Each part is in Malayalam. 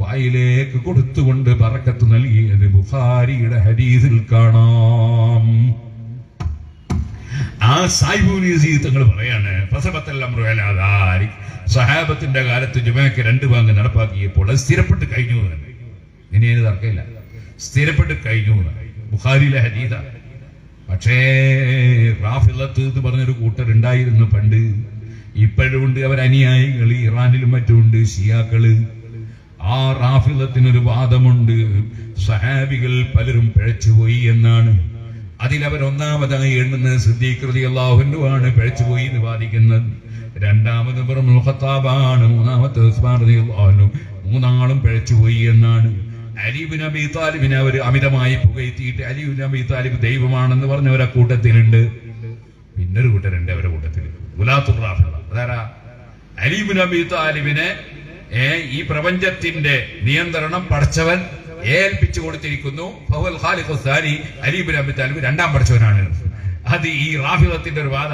വായിലേക്ക് കൊടുത്തുകൊണ്ട് പറക്കത്ത് നൽകിയത് ബുഖാരിയുടെ ഹദീസിൽ കാണാം. ആ സായിബുനി യസീദ് തങ്ങൾ പറയാണ് സഹാബത്തിന്റെ കാലത്ത് ജുമയ്ക്ക് രണ്ട് ബാങ്ക് നടപ്പാക്കിയപ്പോൾ അത് സ്ഥിരപ്പെട്ട് കഴിഞ്ഞു എന്ന്. ഇനി അതിന് തർക്കമില്ല. സ്ഥിരപ്പെട്ട് കഴിഞ്ഞു. ബുഖാരിയിലെ ഹരീത പക്ഷേ റാഫിലത്ത് എന്ന് പറഞ്ഞൊരു കൂട്ടരുണ്ടായിരുന്നു പണ്ട്. ഇപ്പോഴും ഉണ്ട് അവർ അനുയായികൾ ഇറാനിലും മറ്റുമുണ്ട് ഷിയാക്കൾ. ആ റാഫിലത്തിനൊരു വാദമുണ്ട് സഹാബികൾ പലരും പിഴച്ചുപോയി എന്നാണ്. അതിലവർ ഒന്നാമതായി എണ്ണുന്നത് സിദ്ദീഖ്രതി അള്ളാഹുനുമാണ് പിഴച്ചുപോയി എന്ന് വാദിക്കുന്നത്. രണ്ടാമത് ഖത്താബാണ് മൂന്നാമത്തെ അൻഹു. മൂന്നാളും പിഴച്ചുപോയി എന്നാണ്. അലിബിൻ അബി താലിബിനെ അവർ അമിതമായി പുകഴ്ത്തിയിട്ട് അലിബിൻ അബി താലിബ് ദൈവമാണെന്ന് പറഞ്ഞവരെ കൂട്ടത്തിലുണ്ട്. പിന്നൊരു കൂട്ടരുണ്ട് അവരുടെ കൂട്ടത്തിൽ ഗുലാത്തു അതാരാ അലീബിൻ അബി താലിബിനെ ഈ പ്രപഞ്ചത്തിന്റെ നിയന്ത്രണം പഠിച്ചവൻ ഏൽപ്പിച്ചു കൊടുത്തിരിക്കുന്നു. ഫഹുൽ ഖാലിഖു താലിബ് രണ്ടാം പഠിച്ചവനാണ്. അത് ഈ റാഫിദത്തിന്റെ ഒരു വാദ.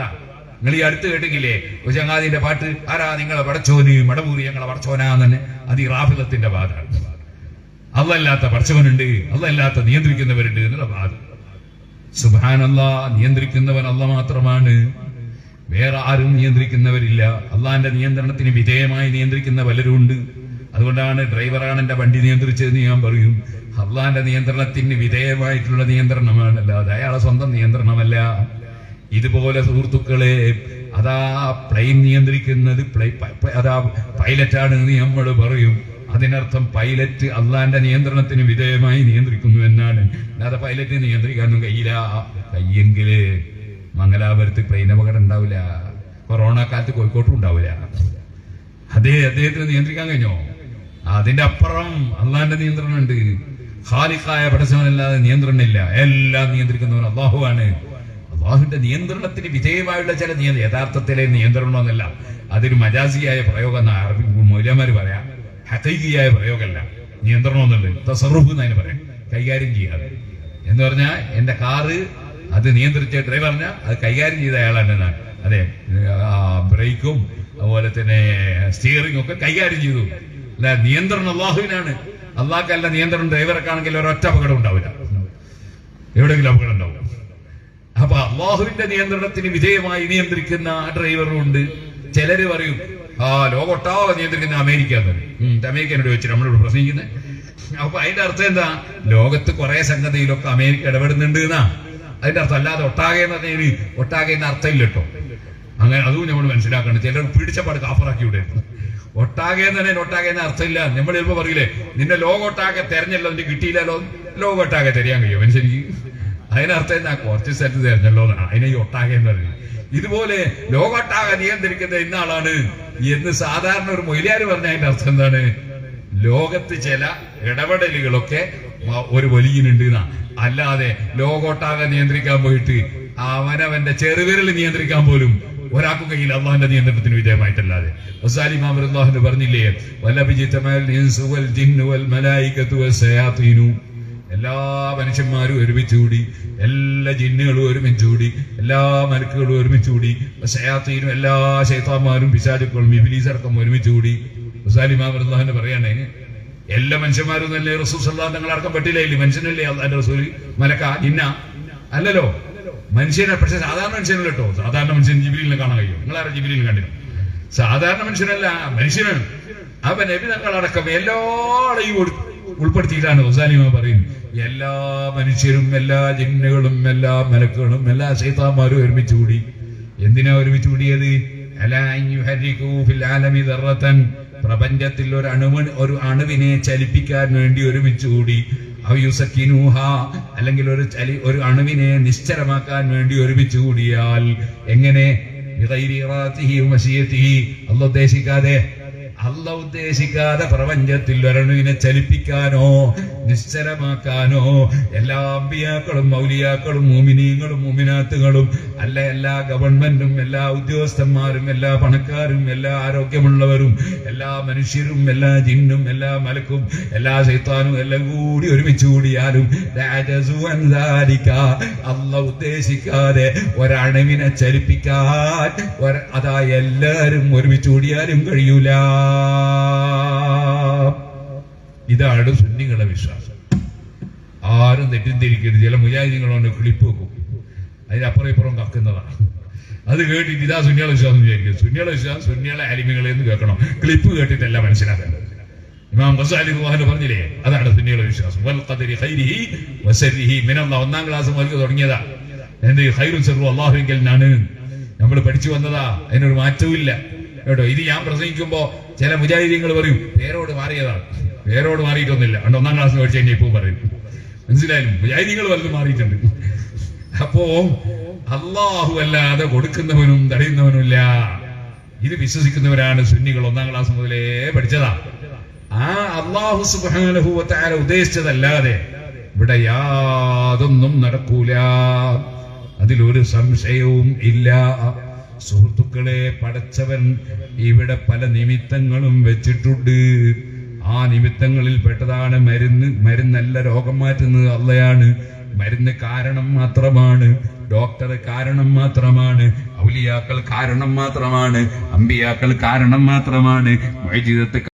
നിങ്ങൾ ഈ അടുത്ത് കേട്ടില്ലേ ഒരു ചങ്ങാതിന്റെ പാട്ട് ആരാ നിങ്ങളെ പടച്ചോന് മടമൂരി ഞങ്ങളെ പടച്ചോനാന്നെ അത് ഈ റാഫിദത്തിന്റെ വാദമാണ് അല്ലല്ലാത്ത പടച്ചവനുണ്ട് അല്ലല്ലാത്ത നിയന്ത്രിക്കുന്നവരുണ്ട് എന്നുള്ള വാദം. സുബാനല്ല നിയന്ത്രിക്കുന്നവൻ അല്ല മാത്രമാണ്. വേറെ ആരും നിയന്ത്രിക്കുന്നവരില്ല. അള്ളാന്റെ നിയന്ത്രണത്തിന് വിധേയമായി നിയന്ത്രിക്കുന്ന പലരും ഉണ്ട് അതുകൊണ്ടാണ് ഡ്രൈവറാണ് എന്റെ വണ്ടി നിയന്ത്രിച്ചതെന്ന് ഞാൻ പറയും. അള്ളാന്റെ നിയന്ത്രണത്തിന് വിധേയമായിട്ടുള്ള നിയന്ത്രണമാണല്ല അത് അയാളെ സ്വന്തം നിയന്ത്രണമല്ല. ഇതുപോലെ സുഹൃത്തുക്കളെ അതാ പ്ലെയിൻ നിയന്ത്രിക്കുന്നത് അതാ പൈലറ്റാണ് എന്ന് നമ്മൾ പറയും. അതിനർത്ഥം പൈലറ്റ് അള്ളാന്റെ നിയന്ത്രണത്തിന് വിധേയമായി നിയന്ത്രിക്കുന്നു എന്നാണ്. അല്ലാതെ പൈലറ്റ് നിയന്ത്രിക്കാനും കഴിയില്ല. കയ്യെങ്കിൽ മംഗലാപുരത്ത് പ്ലെയിൻ അപകടം ഉണ്ടാവില്ല. കൊറോണ കാലത്ത് കോഴിക്കോട്ടും ഉണ്ടാവില്ല. അതേ അദ്ദേഹത്തിന് നിയന്ത്രിക്കാൻ കഴിഞ്ഞോ? അതിന്റെ അപ്പുറം അള്ളാന്റെ നിയന്ത്രണം ഉണ്ട്. ഖാലിഖായ പടച്ചവനല്ലാതെ നിയന്ത്രണമില്ല. എല്ലാം നിയന്ത്രിക്കുന്നവൻ അള്ളാഹുവാണ്. അള്ളാഹുവിന്റെ നിയന്ത്രണത്തിന് വിധേയമായുള്ള ചില നിയന്ത്രണം യഥാർത്ഥത്തിലെ നിയന്ത്രണമെന്നല്ല അതൊരു മജാസിയായ പ്രയോഗം എന്നാ അറബി മൗലമാര് പറയാം. ഹക്കൈകിയായ പ്രയോഗമല്ല. നിയന്ത്രണമെന്നുള്ളത് തസറുഫ് എന്നതിന് പറയാം. കൈകാര്യം ചെയ്യാതെ. എന്ന് പറഞ്ഞാൽ എന്റെ കാറ് അത് നിയന്ത്രിച്ച ഡ്രൈവർ പറഞ്ഞാൽ അത് കൈകാര്യം ചെയ്ത അയാളാണ് ഞാൻ. അതെ ബ്രേക്കും അതുപോലെ തന്നെ സ്റ്റിയറിംഗ് ഒക്കെ കൈകാര്യം ചെയ്തു. അല്ല നിയന്ത്രണം അള്ളാഹുവിനാണ്. അള്ളാഹ്ക്കല്ല നിയന്ത്രണം ഡ്രൈവർക്കാണെങ്കിൽ ഒരൊറ്റ അപകടം ഉണ്ടാവില്ല. എവിടെയെങ്കിലും അപകടം ഉണ്ടാവും. അപ്പൊ അള്ളാഹുവിന്റെ നിയന്ത്രണത്തിന് വിധേയമായി നിയന്ത്രിക്കുന്ന ഡ്രൈവറും ഉണ്ട്. ചിലര് പറയും ആ ലോകൊട്ടാകെ നിയന്ത്രിക്കുന്ന അമേരിക്ക എന്ന്. അമേരിക്കനോട് വെച്ചിട്ട് നമ്മളോട് പ്രസംഗിക്കുന്നത് അപ്പൊ അതിന്റെ അർത്ഥം എന്താ? ലോകത്ത് കുറെ സംഗതിയിലൊക്കെ അമേരിക്ക ഇടപെടുന്നുണ്ട് എന്നാ. അതിന്റെ അർത്ഥം അല്ലാതെ ഒട്ടാകെ എന്ന് പറഞ്ഞാൽ ഒട്ടാകെ എന്ന അർത്ഥമില്ല കേട്ടോ. അങ്ങനെ അതും നമ്മൾ മനസ്സിലാക്കണം. ചിലർ പിടിച്ചപ്പാട് കാഫറാക്കി വിടെ. ഒട്ടാകെ എന്ന് തന്നെ ഒട്ടാകെ എന്ന അർത്ഥമില്ല നമ്മൾ ചിലപ്പോ പറയില്ലേ നിന്റെ ലോകൊട്ടാകെ തെരഞ്ഞല്ലോ നിന്റെ കിട്ടിയില്ലല്ലോ ലോകൊട്ടാകെ തെരയാൻ കഴിയും? മനുഷ്യനിക്ക് അതിനർത്ഥം എന്താ കുറച്ച് സ്ഥലത്ത് തെരഞ്ഞല്ലോ എന്നാണ് അതിനെ ഈ ഒട്ടാകെ എന്ന് പറയുന്നത് ഇതുപോലെ ലോകൊട്ടാകെ നിയന്ത്രിക്കുന്ന ഇന്നാളാണ്. എന്ന് സാധാരണ ഒരു മൊയിലാര് പറഞ്ഞ അതിന്റെ അർത്ഥം എന്താണ്? ലോകത്ത് ചില ഇടപെടലുകളൊക്കെ ഒരു വലിയനുണ്ട് എന്നാ അല്ലാതെ ലോകോട്ടാകെ നിയന്ത്രിക്കാൻ പോയിട്ട് അവനവന്റെ ചെറുവിരൽ നിയന്ത്രിക്കാൻ പോലും ഒരാൾക്കും കയ്യിൽ അള്ളാഹിന്റെ നിയന്ത്രണത്തിന് വിധേയമായിട്ടല്ലാതെ. അള്ളാഹുന് പറഞ്ഞില്ലേ വല്ലഭിജിത്തമൽ പറഞ്ഞില്ലേ വസ്സയാത്തീനു എല്ലാ മനുഷ്യന്മാരും ഒരുമിച്ച് കൂടി എല്ലാ ജിന്നുകളും ഒരുമിച്ച് കൂടി എല്ലാ മലക്കുകളും ഒരുമിച്ച് കൂടി ശയാത്തീനും എല്ലാ ശൈത്താന്മാരും പിശാചുക്കളും ഇബിലീസ് ഒരുമിച്ച് കൂടി. മുസാലിമാമൃതാഹന് പറയണേ എല്ലാ മനുഷ്യന്മാരും തന്നെ റസൂൽ സല്ലാ തങ്ങൾ അടക്കം പെട്ടില്ലേ? മനുഷ്യനല്ലേ അള്ളാന്റെ റസൂൽ മലക്ക ഇന്ന അല്ലല്ലോ? മനുഷ്യനെ പക്ഷെ സാധാരണ മനുഷ്യനല്ല കേട്ടോ. സാധാരണ മനുഷ്യൻ ജിബിലിനെ കാണാൻ കഴിയും? നിങ്ങൾ ആരും ജിബിലിൽ കണ്ടിരുന്നു സാധാരണ മനുഷ്യനല്ല മനുഷ്യനാണ്. അവൻ നബി തങ്ങളടക്കം എല്ലാളെയും ഉൾ- ഉൾപ്പെടുത്തിയിട്ടാണ് ഹുസാനിമ പറയുന്നത്. എല്ലാ മനുഷ്യരും എല്ലാ ജിന്നുകളും എല്ലാ മലക്കുകളും എല്ലാ സൈത്താന്മാരും ഒരുമിച്ച് കൂടി. എന്തിനാ ഒരുമിച്ച് കൂടിയത്? അലാ പ്രപഞ്ചത്തിൽ ഒരു അണുവ ഒരു അണുവിനെ ചലിപ്പിക്കാൻ വേണ്ടി ഒരുമിച്ച് കൂടി ഔ അല്ലെങ്കിൽ ഒരു ചലി ഒരു അണുവിനെ നിശ്ചലമാക്കാൻ വേണ്ടി ഒരുമിച്ച് കൂടിയാൽ എങ്ങനെ? അല്ല ഉദ്ദേശിക്കാതെ അല്ല ഉദ്ദേശിക്കാതെ പ്രപഞ്ചത്തിൽ ഒരണുവിനെ ചലിപ്പിക്കാനോ നിശ്ചലമാക്കാനോ എല്ലാ അമ്പിയാക്കളും മൗലിയാക്കളും മൂമിനീങ്ങളും മൂമിനാത്തുകളും അല്ല എല്ലാ ഗവൺമെന്റും എല്ലാ ഉദ്യോഗസ്ഥന്മാരും എല്ലാ പണക്കാരും എല്ലാ ആരോഗ്യമുള്ളവരും എല്ലാ മനുഷ്യരും എല്ലാ ജിന്നും എല്ലാ മലക്കും എല്ലാ ശൈത്താനും എല്ലാം കൂടി ഒരുമിച്ച് കൂടിയാലും അല്ല ഉദ്ദേശിക്കാതെ ഒരണവിനെ ചലിപ്പിക്കാൻ അതാ എല്ലാരും ഒരുമിച്ച് കൂടിയാലും കഴിയൂല. ഇതാണ് സുന്നികളുടെ വിശ്വാസം. ആരും തെറ്റിദ്ധരിക്കരുത്. ചില മുജാഹിദികളോണ്ട് ക്ലിപ്പ് വെക്കും. അതിനപ്പുറം ഇപ്പുറം കക്കുന്നതാണ് അത് കേട്ടിട്ട് ഇതാ സുന്യാള വിശ്വാസം വിചാരിക്കും സുന്യാള വിശ്വാസം സുന്യാള അലിമികളെ എന്ന് കേൾക്കണം. ക്ലിപ്പ് കേട്ടിട്ടല്ല മനസ്സിലാക്കേണ്ടത് ഇമാം ഗസാലി ഖുഹാന് പറഞ്ഞില്ലേ? അതാണ് സുന്യാള വിശ്വാസം. വൽ ഖൈരിഹി വസരിഹി ഒന്നാം ക്ലാസ് മുതൽക്ക് തുടങ്ങിയതാ. എന്ത് ഖൈറും സെറു അള്ളാഹുവിൽ നമ്മൾ പഠിച്ചു വന്നതാ. അതിനൊരു മാറ്റവും ഇല്ല. കേട്ടോ? ഇത് ഞാൻ പ്രസംഗിക്കുമ്പോ ചില മുജാഹിദീങ്ങൾ പറയും പേരോട് മാറിയതാണ് പേരോട് മാറിയിട്ടൊന്നുമില്ല. അതുകൊണ്ട് ഒന്നാം ക്ലാസ് പഠിച്ചു കഴിഞ്ഞാൽ ഇപ്പം പറയും. മനസ്സിലായാലും? മുജാഹിദീങ്ങൾ വലുത് മാറിയിട്ടുണ്ട്. അപ്പോ അള്ളാഹു അല്ലാതെ കൊടുക്കുന്നവനും തടയുന്നവനുമില്ല. ഇത് വിശ്വസിക്കുന്നവരാണ് സുന്നികൾ ഒന്നാം ക്ലാസ് മുതലേ പഠിച്ചതാ. ആ അള്ളാഹു സുബാനുഭൂവത്താര ഉദ്ദേശിച്ചതല്ലാതെ ഇവിടെ യാതൊന്നും നടക്കൂല. അതിലൊരു സംശയവും ഇല്ല. സുഹൃത്തുക്കളെ പടച്ചവൻ ഇവിടെ പല നിമിത്തങ്ങളും വെച്ചിട്ടുണ്ട്. ആ നിമിത്തങ്ങളിൽ പെട്ടതാണ് മരുന്ന് മരുന്നല്ല രോഗം മാറ്റുന്നത് അല്ലയാണ് മരുന്ന് കാരണം മാത്രമാണ് ഡോക്ടർ കാരണം മാത്രമാണ് ഔലിയാക്കൾ കാരണം മാത്രമാണ് അമ്പിയാക്കൾ കാരണം മാത്രമാണ് വൈദ്യുതത്തെ